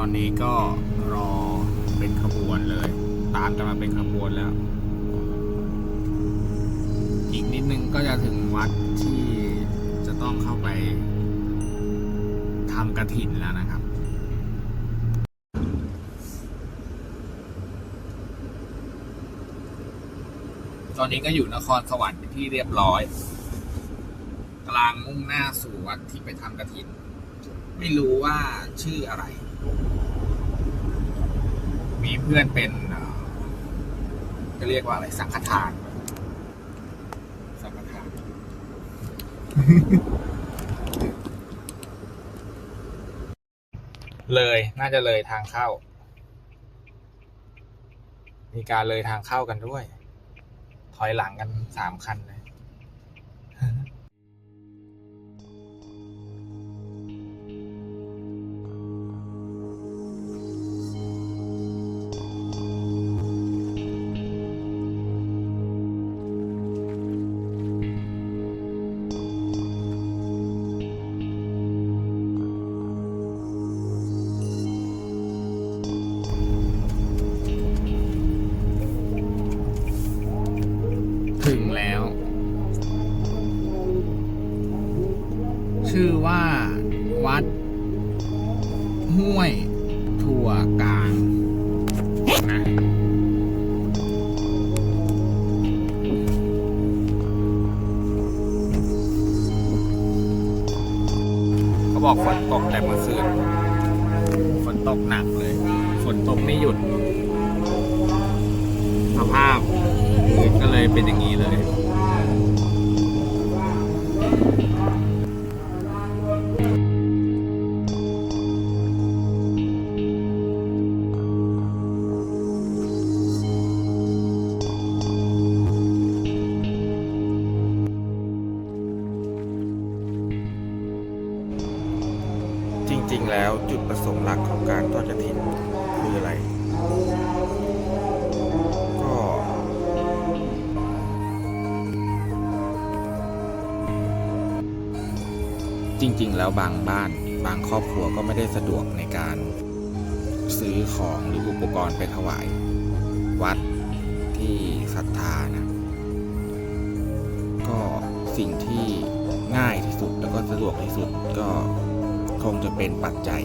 ตอนนี้ก็รอเป็นขบวนเลย ตามกันมาเป็นขบวนแล้ว อีกนิดนึงก็จะถึงวัดที่จะต้องเข้าไปทำกระถินแล้วนะครับตอนนี้ก็อยู่นครสวรรค์เป็นที่เรียบร้อย กลังมุ่งหน้าสู่วัดที่ไปทำกระถิน ไม่รู้ว่าชื่ออะไร มีเพื่อนเป็นจะเรียกว่าอะไรสังฆทาน สังฆทาน เลยน่าจะเลยทางเข้า มีการเลยทางเข้ากันด้วย ถอยหลังกันสามคันเลย ชื่อว่า วัด ห้วย ถั่วกลางนะเขาบอกฝนตกแต่เมื่อคืนฝนตกหนักเลย ฝนตกไม่หยุด สภาพก็เลยเป็นอย่างนี้เลย จริงแล้วจุดประสงค์หลักของการทอดกระถินคืออะไร ก็จริง ๆ แล้วบางบ้านบางครอบครัวก็ไม่ได้สะดวกในการซื้อของหรืออุปกรณ์ไปถวาย วัดที่ศรัทธานะ ก็สิ่งที่ง่ายที่สุดแล้วก็สะดวกที่สุดก็ งจะเป็นปัจจัย